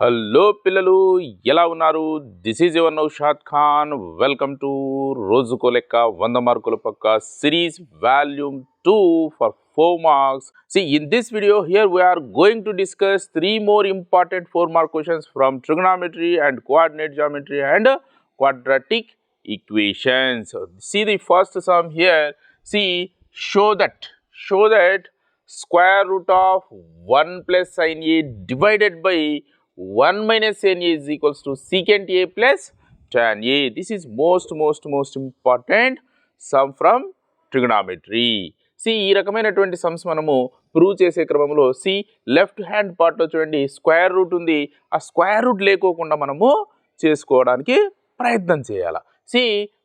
Hello పిల్లలు ఎలా ఉన్నారు? This is your Naushad Khan welcome to రోజుకో లెక్క వంద మార్కుల పక్క series volume two for four marks see in this video here we're going to discuss three more important four mark questions from trigonometry and coordinate geometry and quadratic equations. See the first sum here. See, show that, show that square root of 1 plus sin a divided by 1 minus sin a is equals to secant a plus tan a. This is most, most, most important sum from trigonometry. See ఈ రకమైనటువంటి sums మనము prove చేసే క్రమంలో see left hand పార్ట్లో చూడండి square root ఉంది ఆ square root లేకోకుండా మనము చేసుకోవడానికి ప్రయత్నం చేయాలి సి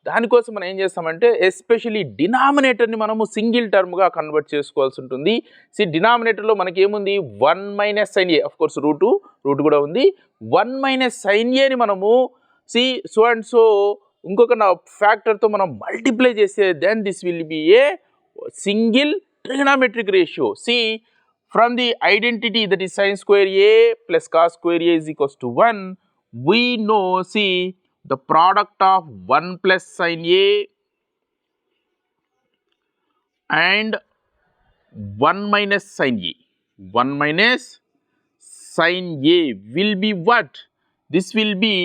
దానికోసం మనం ఏం చేస్తామంటే ఎస్పెషలీ డినామినేటర్ని మనము సింగిల్ టర్మ్గా కన్వర్ట్ చేసుకోవాల్సి ఉంటుంది. సి డినామినేటర్లో మనకి ఏముంది one minus sin A of course root root కూడా ఉంది. వన్ మైనస్ సైన్ ఏని మనము సి సో అండ్ సో ఇంకొక నా ఫ్యాక్టర్తో మనం మల్టిప్లై చేస్తే then this will be a single trigonometric ratio. See, from the identity that is sin square A plus cos square A is equals to 1, we know, see, the product of 1 plus sin A and 1 minus sin A. 1 minus sin A will be what? This will be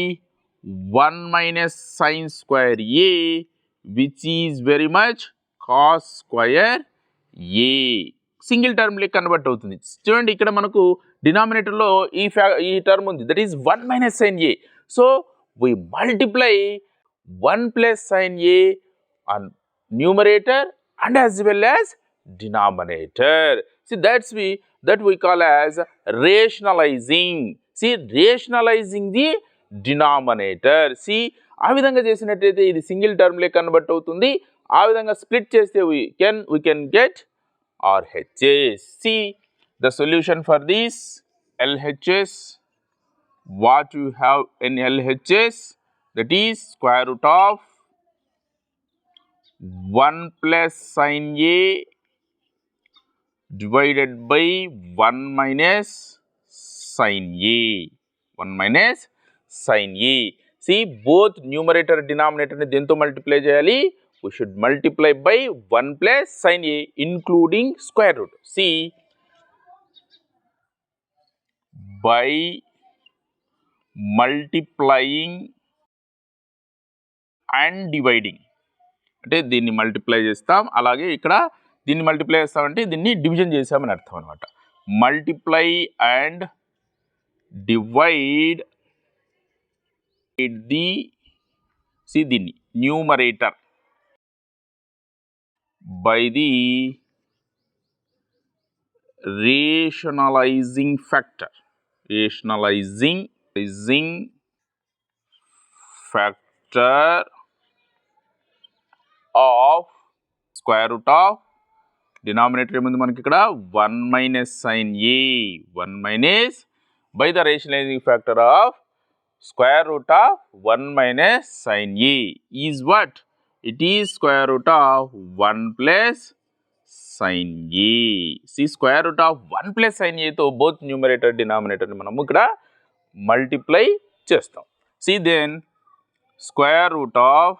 1 minus sin square A which is very much cos square A single term లెక్క convert అవుతుంది చూడండి ఇక్కడ మనకు డినామినేటర్లో ఈ ఫ్యా ఈ term ఉంది that is one minus sin A so we multiply one plus sine A on numerator and as well as denominator see that's we that we call as rationalising see rationalising the denominator see ఆ విధంగా చేసినట్టయితే ఇది single term లెక్క convert అవుతుంది ఆ విధంగా split చేస్తే we can we can get RHS see the solution for these LHS what you have in LHS that is square root of 1 plus sine A divided by 1 minus sine A. 1 minus sine A. See both numerator denominator ni dento multiply jayali we should multiply by 1 plus sine A including square root. See by multiplying and dividing అంటే దీన్ని multiply చేస్తాం. అలాగే ఇక్కడ దీన్ని multiply చేస్తామంటే దీన్ని division చేసామని అర్థం అనమాట multiply and divide the see దీన్ని numerator by the rationalising factor rationalising prising factor of square root of denominator ఏముంది మనకి ఇక్కడ one minus sin A one minus by the rationalising factor of square root of one minus sin A is what it is square root of one plus sin A see square root of one plus sin ఏతో both numerator డినామినేటర్ని మనము ఇక్కడ multiply చేస్తాం see then square root of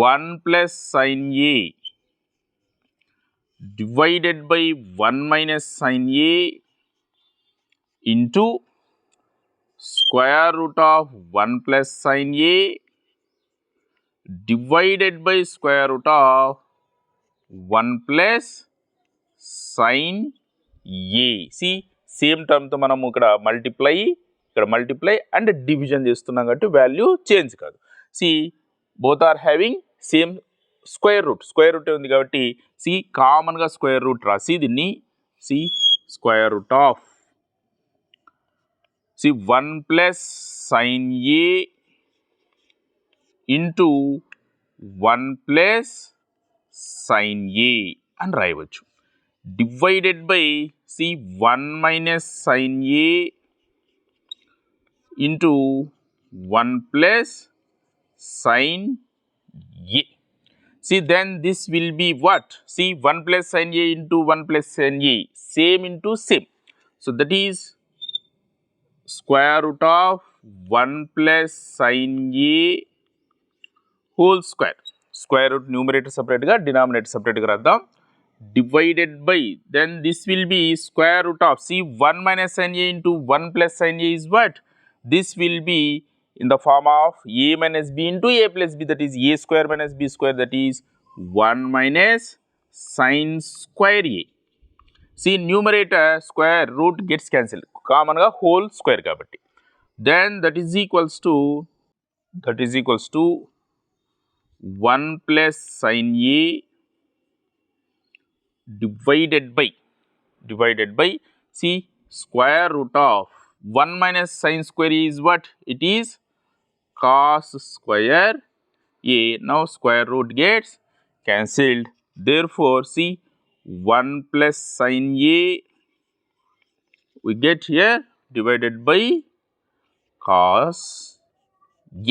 one plus sine A divided by one minus sine A into square root of 1 plus sin a divided by square root of 1 plus sin a. See, same టర్మ్తో మనం ఇక్కడ multiply ఇక్కడ multiply and division చేస్తున్నాం కాబట్టి value change కాదు. See both are having same square root. Square root ఉంది కాబట్టి see కామన్గా square root రాసి దీన్ని see square root of. See one plus sin A into one plus sin A అని రాయవచ్చు. Divided by See one minus sine A into one plus sine A. See, then this will be what? See, 1 plus sin A into 1 plus sin A, same into same. So, that is square root of 1 plus sin A whole square. Square root numerator separate గా denominator separate గా రాద్దాం divided by then this will be square root of see 1 minus sine a into 1 plus sine a is what this will be in the form of a minus b into a plus b that is a square minus b square that is 1 minus sin square a. See numerator square root gets cancelled common ga whole square kabatti then that is equals to that is equals to 1 plus sin a divided by divided by see square root of 1 minus sin square is what it is cos square a now square root gets cancelled therefore see 1 plus sin a we get here divided by cos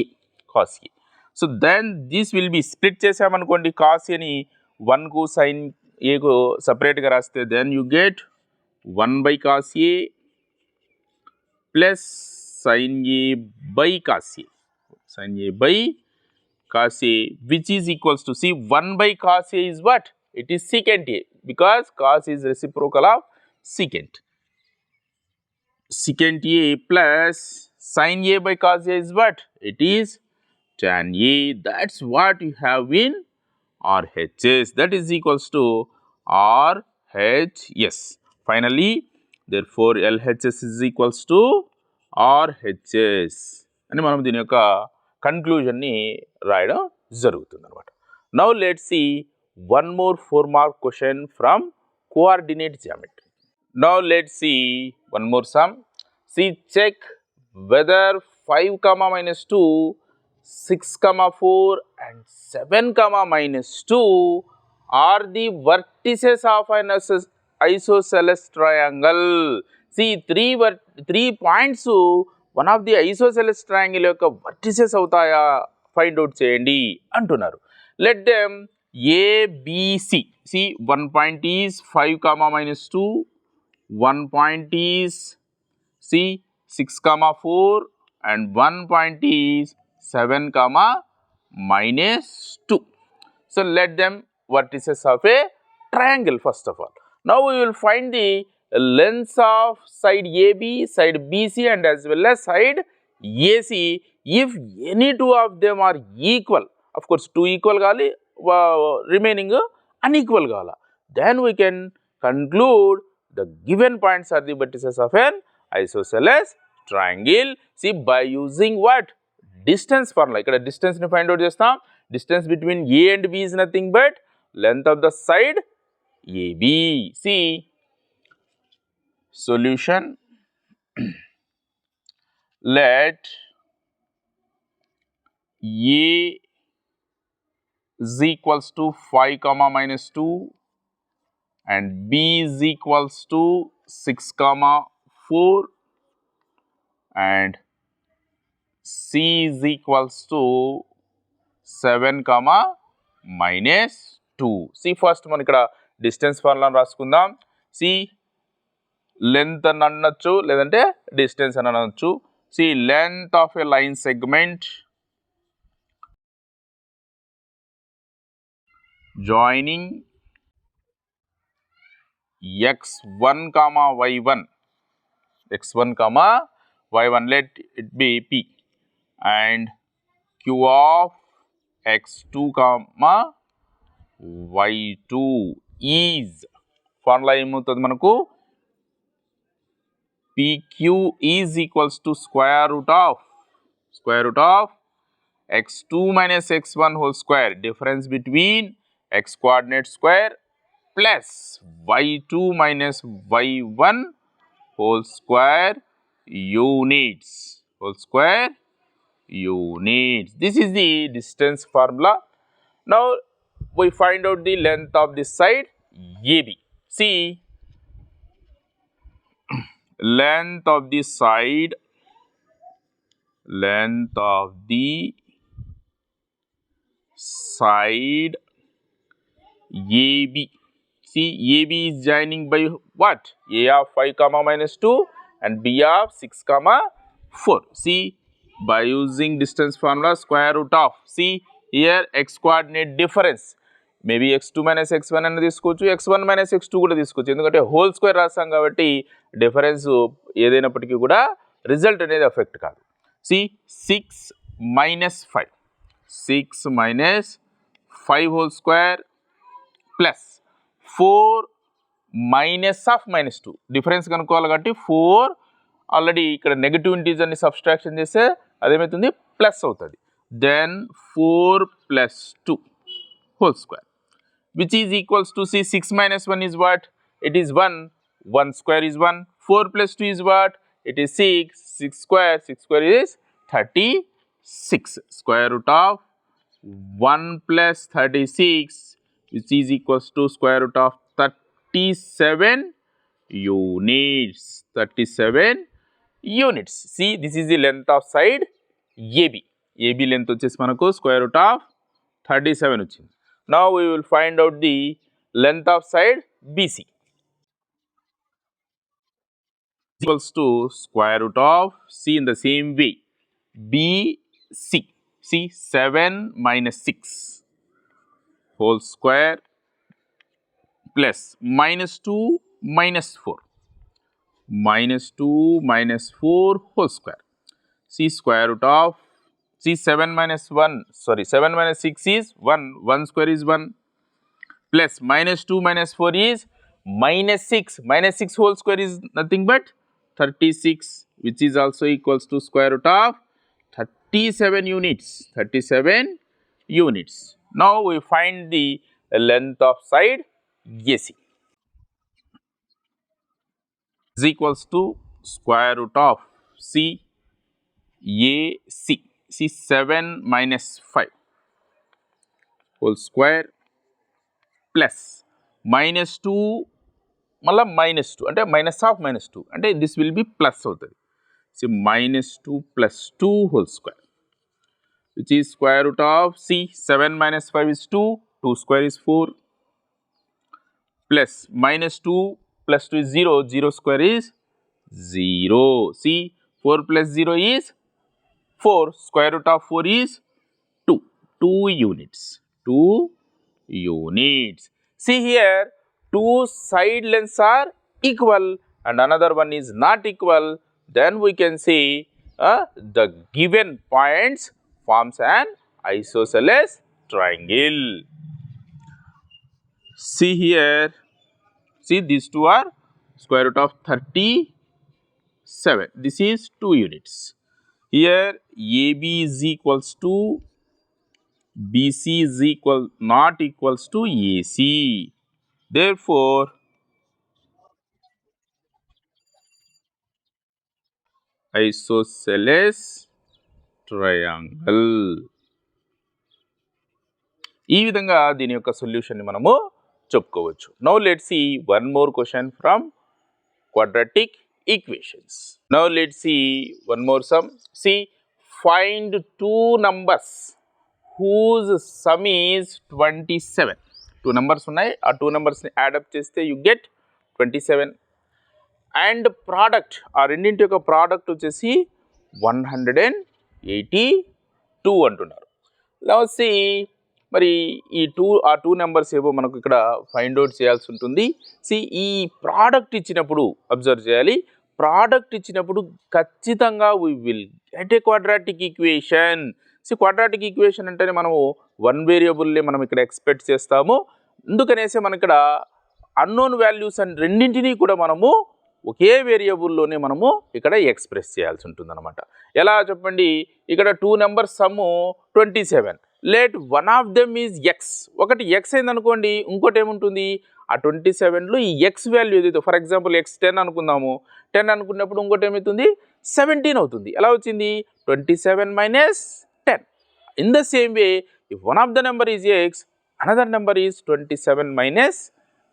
a cos a so then this will be split చేసామనుకోండి cos అని వన్కు a को separate का रास्ते then you get 1 by cos a plus sin a by cos a. Sin a by cos a which is equals to see 1 by cos a is what? It is secant a because cos is reciprocal of secant. Secant a plus sin a by cos a is what? It is tan a. That's what you have been RHS that is equals to RHS. Finally, therefore, LHS is equals to RHS అని మనం దీని యొక్క కన్క్లూజన్ని రాయడం జరుగుతుంది అనమాట now let see one more four mark question from coordinate geometry now let see one more sum see check whether five comma minus two 6 comma 4 and 7 comma minus 2 are the vertices of an iso- isosceles triangle. See three ver- three points one of the isosceles triangle యొక్క vertices అవుతాయా find out చేయండి అంటున్నారు let them ABC see one point is five comma minus two one point is C 6 comma 4 and one point is 7 comma minus 2. So let them vertices of a triangle first of all. Now we will find the lengths of side AB, side BC and as well as side AC if any two of them are equal. Of course, two equal gali, wa- remaining unequal gala. Then we can conclude the given points are the vertices of an isosceles triangle. See by using what? Distance formula. ఇక్కడ distance ని find out చేస్తాం. Distance between A and B is nothing but length of the side AB. See solution. Let A is equals to 5 comma minus 2 and b is equals to 6 comma 4 and c is equals to 7 comma minus 2 see first మనం ఇక్కడ distance formula రాసుకుందాం. See length అని అనొచ్చు లేదంటే distance అని అనొచ్చు. See length of a line segment joining x1 comma y1 x1 comma y1 let it be p. and q of x2 comma y2 is formula ఏమవుతుంది మనకు pq is equals to square root of square root of x2 minus x1 whole square difference between x coordinate square plus y2 minus y1 whole square units whole square units this is the distance formula now we find out the length of this side ab see length of the side length of the side AB. See, AB is joining by what? A of 5 comma minus 2 and B of 6 comma 4. See, by using distance formula, square root of. See, here x coordinate difference. Maybe x two minus x one అని తీసుకోవచ్చు x one minus x two కూడా తీసుకోవచ్చు ఎందుకంటే whole square రాస్తాం కాబట్టి difference ఏదైనప్పటికీ కూడా result అనేది ఎఫెక్ట్ కాదు see six minus five six minus five whole square plus four minus of minus two difference కనుక్కోవాలి కాబట్టి ఫోర్ ఆల్రెడీ ఇక్కడ నెగటివ్ ఇంటీజర్ని సబ్స్ట్రాక్షన్ చేస్తే అదేమవుతుంది ప్లస్ అవుతుంది then four plus two whole square which is equals to see 6 minus 1 is what it is 1 1 square is 1 4 plus 2 is what it is 6 6 square 6 square is 36 square root of 1 plus 36 which is equals to square root of 37 units 37 units see this is the length of side AB AB length వచ్చేసి మనకు square root of thirty seven వచ్చింది now we will find out the length of side BC equals to square root of c in the same way bc see 7 minus 6 whole square plus minus 2 minus 4 minus 2 minus 4 whole square. See square root of see 7 minus 1 sorry 7 minus 6 is 1 1 square is 1 plus minus 2 minus 4 is minus 6 minus 6 whole square is nothing but 36 which is also equals to square root of 37 units 37 units. Now we find the length of side AC is equals to square root of C AC see 7 minus 5 whole square plus minus two మళ్ళీ minus two అంటే minus of minus two అంటే this will B plus అవుతుంది see minus two plus two whole square which is square root of see seven minus five is two two square is four plus minus two plus 2 is 0, 0 square is 0. See 4 plus 0 is 4, square root of 4 is 2, 2 units, 2 units. See here two side lengths are equal and another one is not equal then we can say uh, the given points forms an isosceles triangle. See here see these two are square root of 37. This is 2 units. Here AB is equals to BC is equal not equals to AC. Therefore, isosceles triangle. ఈ విధంగా దీని యొక్క సొల్యూషన్ని మనము చెప్పుకోవచ్చు now let see one more question from quadratic equations now let see one more sum see find two numbers whose sum is twenty seven two numbers ఉన్నాయి ఆ two నెంబర్స్ని add up చేస్తే you get twenty seven and product ఆ రెండింటి యొక్క product వచ్చేసి one hundred and eighty two అంటున్నారు లవసి మరి ఈ టూ ఆ టూ నెంబర్స్ ఏవో మనకు ఇక్కడ ఫైండ్ అవుట్ చేయాల్సి ఉంటుంది. సి ఈ ప్రోడక్ట్ ఇచ్చినప్పుడు అబ్జర్వ్ చేయాలి. ప్రోడక్ట్ ఇచ్చినప్పుడు ఖచ్చితంగా we will get a quadratic equation see quadratic equation అంటేనే మనము వన్ వేరియబుల్ని మనం ఇక్కడ ఎక్స్పెక్ట్ చేస్తాము. అందుకనేసి మన ఇక్కడ అన్నోన్ వాల్యూస్ అండ్ రెండింటినీ కూడా మనము ఒకే వేరియబుల్లోనే మనము ఇక్కడ ఎక్స్ప్రెస్ చేయాల్సి ఉంటుంది అనమాట ఎలా చెప్పండి? ఇక్కడ two numbers sum twenty seven let one of them is x ఒకటి ఎక్స్ అయిందనుకోండి ఇంకోటి ఏముంటుంది? ఆ ట్వంటీ సెవెన్లో ఈ ఎక్స్ వాల్యూ ఏదైతే ఫర్ ఎగ్జాంపుల్ ఎక్స్ టెన్ అనుకుందాము. టెన్ అనుకున్నప్పుడు ఇంకోటి ఏమవుతుంది? సెవెంటీన్ అవుతుంది. ఎలా వచ్చింది? Twenty seven minus ten in the same way one of the number is x another number is twenty seven minus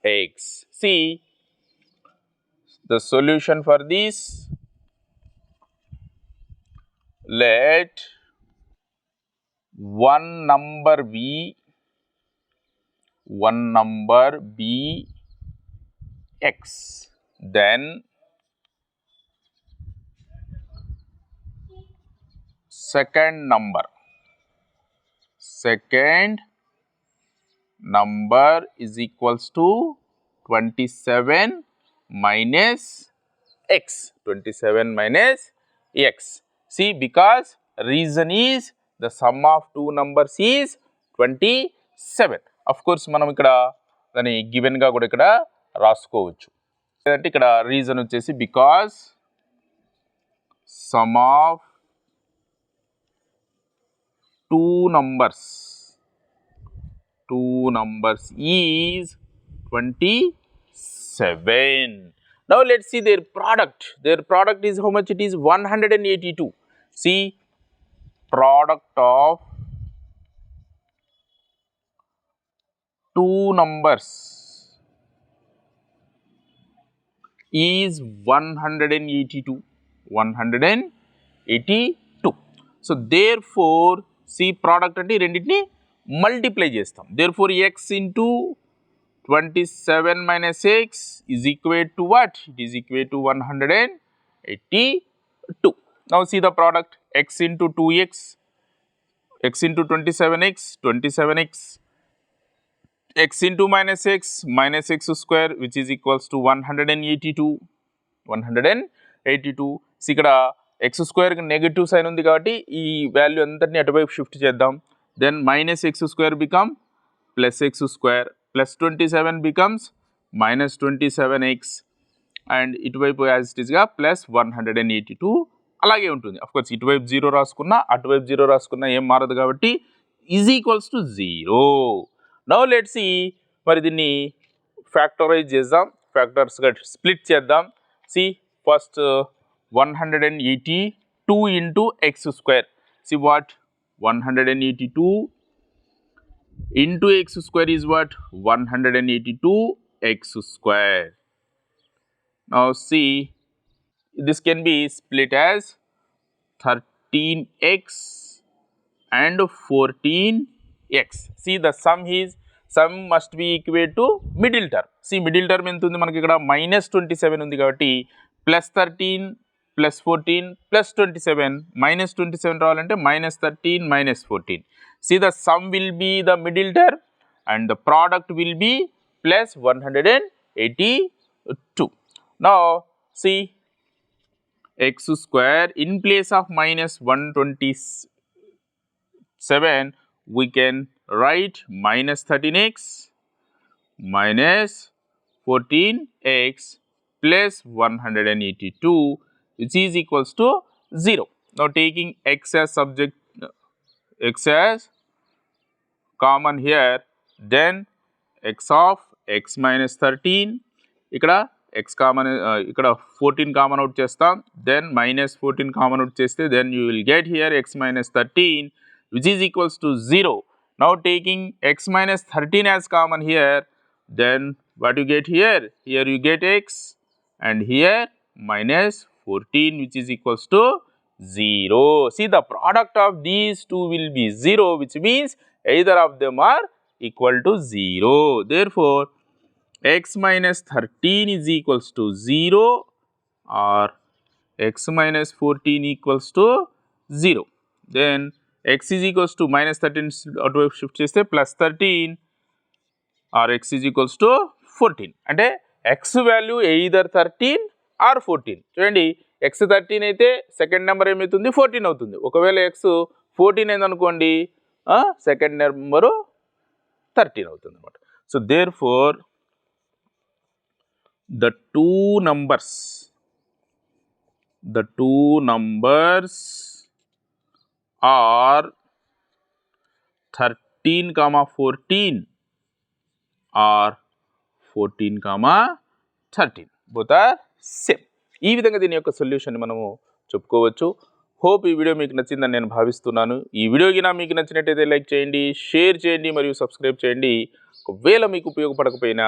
x see the solution for these let one number v one number be x. Then second number. Second number is equals to 27 minus x. 27 minus x. See because reason is the sum of two two numbers is 27 of course మనం ఇక్కడ దాన్ని గివెన్గా కూడా ఇక్కడ రాసుకోవచ్చు. లేదంటే ఇక్కడ reason వచ్చేసి because sum of two numbers two numbers is twenty seven now let see their product their product is how much it is one hundred and eighty two see product of two numbers is 182 182 so therefore see product అంటే ఈ రెండింటిని multiply చేస్తాం therefore x into twenty seven minus x is equate to what it is equate to one hundred and eighty two now see the product x into two x x into twenty seven x twenty seven x x into minus x minus x square which is equals to 182 182 so ఇక్కడ X స్క్వేర్కి negative sign ఉంది కాబట్టి ఈ value అంతటిని అటువైపు shift చేద్దాం then minus x square become plus x square plus twenty seven becomes minus twenty seven x and ఇటువైపు as it ఈస్గా plus one hundred and eighty two అలాగే ఉంటుంది. అఫ్కోర్స్ ఇటువైపు జీరో రాసుకున్నా అటువైపు జీరో రాసుకున్నా ఏం మారదు కాబట్టి is equals to zero now let's మరి దీన్ని ఫ్యాక్టరైజ్ చేద్దాం. ఫ్యాక్టర్స్గా స్ప్లిట్ చేద్దాం. See first one hundred and eighty two into x square see what one hundred and eighty two into x square is what one hundred and eighty two x square now see This can be split as thirteen x and 14x. See the sum is sum must be equate to middle term. See middle term ఎంత ఉంది మనకి ఇక్కడ minus twenty seven ఉంది కాబట్టి plus thirteen plus fourteen plus twenty seven minus twenty seven రావాలంటే minus thirteen minus fourteen see the sum will be the middle term and the product will be plus one hundred and eighty two నా C x square in place of minus 127 we can write minus 13x minus 14x plus 182 which is equals to 0. Now, taking x as subject x as common here then x of x minus 13 x common ఇక్కడ fourteen common out చేస్తాం then minus fourteen common out చేస్తే then you will get here x minus thirteen which is equals to 0. Now taking x minus 13 as common here, then what you get here? Here you get x and here minus 14 which is equals to 0. See the product of these two will be 0 which means either of them are equal to 0. Therefore, x minus 13 is equals to 0 or x minus 14 equals to 0. Then x is equals to minus 13 అటువైపు shift చేస్తే plus thirteen or x is equals to fourteen అంటే x value either thirteen or fourteen చూడండి x thirteen అయితే second number ఏమవుతుంది fourteen అవుతుంది. ఒకవేళ x fourteen అయిందనుకోండి second number thirteen అవుతుంది అనమాట so therefore the two numbers the two numbers are 13 comma 14 or 14 comma 13 both are same. ఈ విధంగా దీని యొక్క సొల్యూషన్ మనము చెప్పుకోవచ్చు. హోప్ ఈ వీడియో మీకు నచ్చిందని నేను భావిస్తున్నాను. ఈ వీడియో గినా మీకు నచ్చినట్టయితే లైక్ చేయండి షేర్ చేయండి మరియు సబ్స్క్రైబ్ చేయండి. ఒకవేళ మీకు ఉపయోగపడకపోయినా